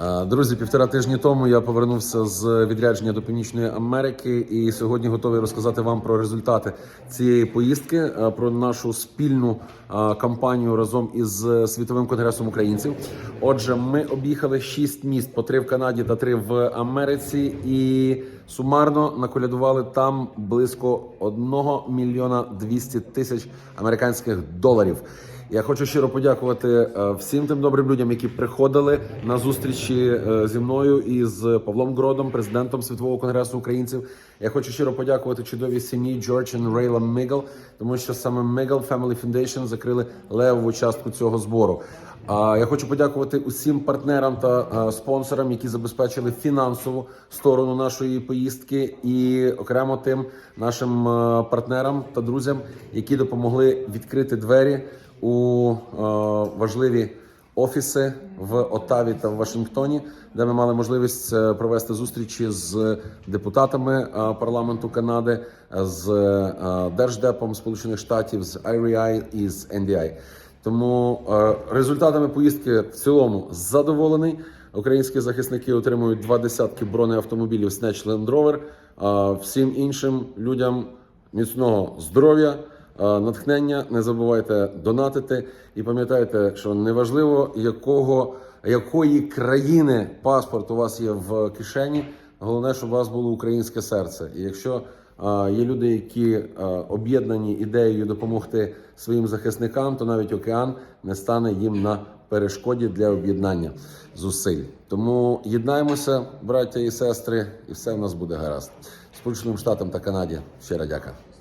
Е, Друзі, півтора тижні тому я повернувся з відрядження до Північної Америки і сьогодні готовий розказати вам про результати цієї поїздки, е, про нашу спільну е, кампанію разом із світовим конгресом українців. Отже, ми об'їхали шість міст по три в Канаді та три в Америці, і сумарно наколядували там близько 1 мільйона 200 тисяч американських доларів. Я хочу щиро подякувати е, всім тим добрим людям, які приходили на зустрічі е, зі мною і з Павлом Гродом, президентом Світового конгресу українців. Я хочу щиро подякувати чудовій сім'ї Джордж і Рейла Мигл, тому що саме Мигл Family Foundation закрили левову частку цього збору. А я хочу подякувати усім партнерам та е, спонсорам, які забезпечили фінансову сторону нашої поїздки, і окремо тим нашим партнерам та друзям, які допомогли відкрити двері у е, важливі офіси в Оттаві та в Вашингтоні, де ми мали можливість е, провести зустрічі з депутатами е, парламенту Канади, з держдепом Сполучених Штатів, з IRI і з NDI. Тому результатами поїздки в цілому задоволений. Українські захисники отримують два десятки бронеавтомобілів Snatch Land Rover. Всім іншим людям міцного здоров'я, натхнення. Не забувайте донатити і пам'ятайте, що неважливо якого якої країни паспорт у вас є в кишені. Головне, щоб у вас було українське серце. І якщо е, є люди, які е, об'єднані ідеєю допомогти своїм захисникам, то навіть океан не стане їм на перешкоді для об'єднання зусиль. Тому єднаємося, браття і сестри, і все в нас буде гаразд. Сполученим Штатам та Канаді. Щира дяка.